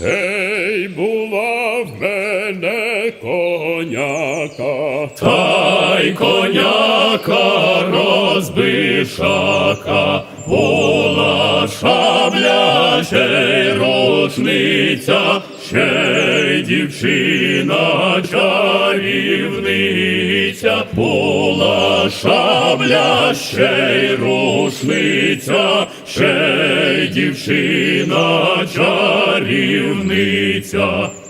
Гей, була в мене коняка, Та й коняка розбишака, була шабля, ще й рушниця, ще й дівчина чарівниця, була шабля, ще й рушниця, ще дівчина чарівниця.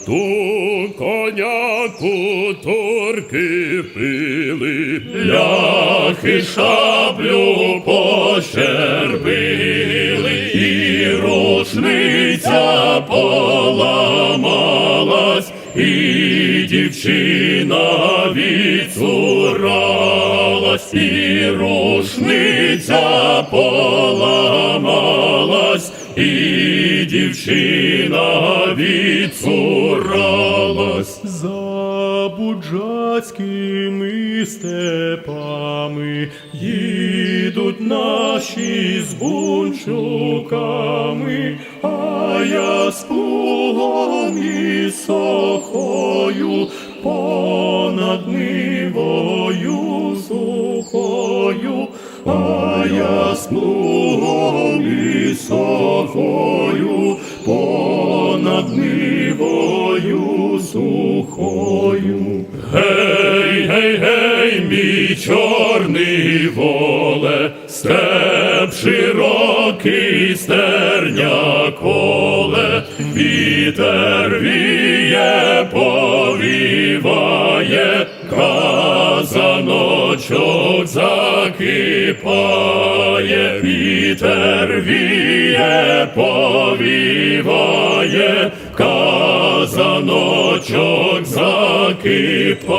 ту коняку турки пили, Ляхи шаблю пощербили, і рушниця поламалась, і дівчина відцуралась, і рушниця поламалась, і дівчина відцуралась. За буджацькими степами їдуть наші з бунчуками, а я з плугом і сохою понад нивою а я з і сохою понад нивою сухою. Гей, гей, гей, мій чорний воле, степ широкий стерня коле, вітер віє, повіває, казаночок закипає, вітер віє, повіває, казаночок закипає.